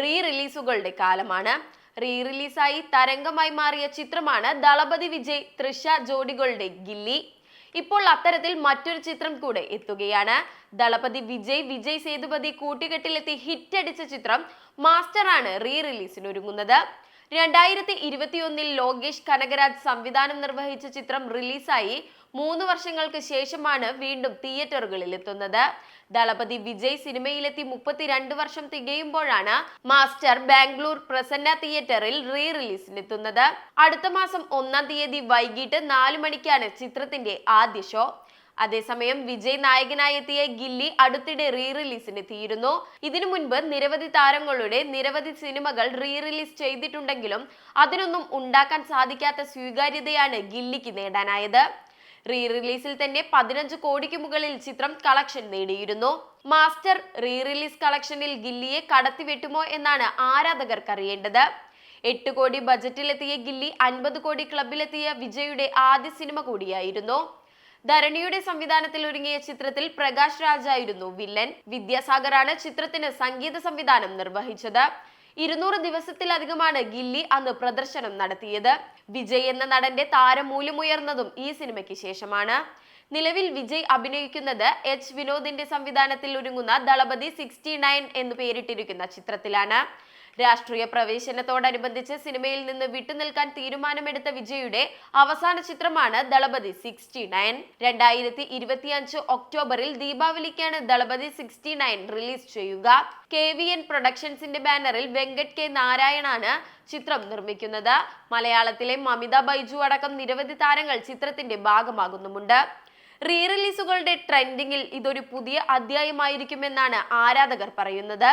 Re റിലീസുകളുടെ കാലമാണ്. Re റിലീസായി തരംഗമായി മാറിയ ചിത്രമാണ് ദളപതി വിജയ് തൃഷ ജോഡികളുടെ ഗില്ലി. ഇപ്പോൾ അത്തരത്തിൽ മറ്റൊരു ചിത്രം കൂടെ എത്തുകയാണ്. ദളപതി വിജയ് വിജയ് സേതുപതി കൂട്ടുകെട്ടിലെത്തി ഹിറ്റ് അടിച്ച ചിത്രം മാസ്റ്റർ ആണ് റീ റിലീസിന് ഒരുങ്ങുന്നത്. രണ്ടായിരത്തി ഇരുപത്തിയൊന്നിൽ ലോകേഷ് കനകരാജ് സംവിധാനം നിർവഹിച്ച ചിത്രം റിലീസായി മൂന്ന് വർഷങ്ങൾക്ക് ശേഷമാണ് വീണ്ടും തിയേറ്ററുകളിൽ എത്തുന്നത് ദളപതി വിജയ് സിനിമയിലെത്തി മുപ്പത്തിരണ്ട് വർഷം തികയുമ്പോഴാണ് മാസ്റ്റർ ബാംഗ്ലൂർ പ്രസന്ന തിയേറ്ററിൽ റീ റിലീസിനെത്തുന്നത് അടുത്ത മാസം ഒന്നാം തീയതി വൈകിട്ട് നാലു മണിക്കാണ് ചിത്രത്തിന്റെ ആദ്യ ഷോ. അതേസമയം വിജയ് നായകനായി എത്തിയ ഗില്ലി അടുത്തിടെ റീ റിലീസിനെത്തിയിരുന്നു ഇതിനു മുൻപ് നിരവധി താരങ്ങളുടെ നിരവധി സിനിമകൾ റീ റിലീസ് ചെയ്തിട്ടുണ്ടെങ്കിലും അതിനൊന്നും ഉണ്ടാക്കാൻ സാധിക്കാത്ത സ്വീകാര്യതയാണ് ഗില്ലിക്ക് നേടാനായത്. റീ റിലീസിൽ തന്നെ പതിനഞ്ച് കോടിക്ക് മുകളിൽ ചിത്രം കളക്ഷൻ നേടിയിരുന്നു. മാസ്റ്റർ റീ റിലീസ് കളക്ഷനിൽ ഗില്ലിയെ കടത്തിവെട്ടുമോ എന്നാണ് ആരാധകർക്ക് അറിയേണ്ടത് എട്ട് കോടി ബജറ്റിലെത്തിയ ഗില്ലി അൻപത് കോടി ക്ലബിലെത്തിയ വിജയുടെ ആദ്യ സിനിമ കൂടിയായിരുന്നു. ധരണിയുടെ സംവിധാനത്തിൽ ഒരുങ്ങിയ ചിത്രത്തിൽ പ്രകാശ് രാജായിരുന്നു വില്ലൻ. വിദ്യാസാഗറാണ് ചിത്രത്തിന് സംഗീത സംവിധാനം നിർവഹിച്ചത്. ഇരുന്നൂറ് ദിവസത്തിലധികമാണ് ഗില്ലി അന്ന് പ്രദർശനം നടത്തിയത്. വിജയ് എന്ന നടന്റെ താരമൂല്യമുയർന്നതും ഈ സിനിമയ്ക്ക് ശേഷമാണ്. നിലവിൽ വിജയ് അഭിനയിക്കുന്നത് എച്ച് വിനോദിന്റെ സംവിധാനത്തിൽ ഒരുങ്ങുന്ന ദളപതി സിക്സ്റ്റി നയൻ എന്ന് പേരിട്ടിരിക്കുന്ന ചിത്രത്തിലാണ്. രാഷ്ട്രീയ പ്രവേശനത്തോടനുബന്ധിച്ച് സിനിമയിൽ നിന്ന് വിട്ടുനിൽക്കാൻ തീരുമാനമെടുത്ത വിജയുടെ അവസാന ചിത്രമാണ് ദളപതി സിക്സ്റ്റി നയൻ. രണ്ടായിരത്തി ഇരുപത്തിയഞ്ച് ഒക്ടോബറിൽ ദീപാവലിക്കാണ് ദളപതി സിക്സ്റ്റി നയൻ റിലീസ് ചെയ്യുക. കെ വി എൻ പ്രൊഡക്ഷൻസിന്റെ ബാനറിൽ വെങ്കട് കെ നാരായണാണ് ചിത്രം നിർമ്മിക്കുന്നത്. മലയാളത്തിലെ മമിത ബൈജു അടക്കം നിരവധി താരങ്ങൾ ചിത്രത്തിന്റെ ഭാഗമാകുന്നുമുണ്ട്. റീ റിലീസുകളുടെ ട്രെൻഡിങ്ങിൽ ഇതൊരു പുതിയ അധ്യായമായിരിക്കുമെന്നാണ് ആരാധകർ പറയുന്നത്.